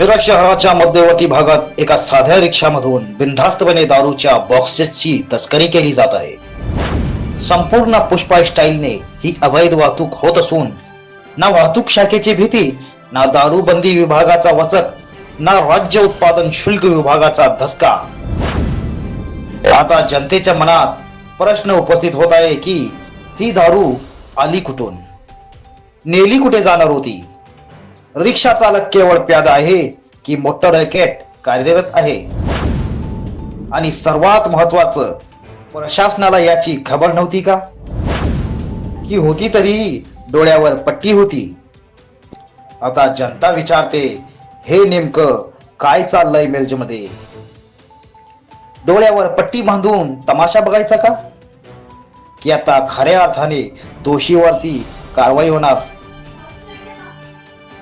मिरज शहराच्या मध्यवर्ती भागात एका साध्या रिक्षामधून बिनधास्तपणे दारूच्या बॉक्सेसची तस्करी केली जात आहे. संपूर्ण पुष्पा स्टाईलने ही अवैध वाहतूक होत असून ना वाहतूक शाखेची भीती ना दारूबंदी विभागाचा वचक ना राज्य उत्पादन शुल्क विभागाचा धसका. आता जनतेच्या मनात प्रश्न उपस्थित होत आहे की ही दारू आली कुठून? नेली कुठे जाणार होती? रिक्षा चालक केवळ प्यादा आहे की मोटर रॅकेट कार्यरत आहे. आणि सर्वात महत्वाचं प्रशासनाला याची खबर नव्हती का? की होती तरी डोळ्यावर पट्टी होती. आता जनता विचारते हे नेमकं काय चाललंय मिरजमध्ये डोळ्यावर पट्टी बांधून तमाशा बघायचा का? की आता खऱ्या अर्थाने दोषीवरती कारवाई होणार.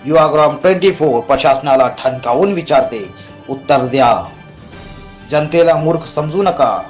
युवाग्राम ट्वेंटी फोर प्रशासनाला ठणकावून विचारते उत्तर द्या. जनतेला मूर्ख समजू नका.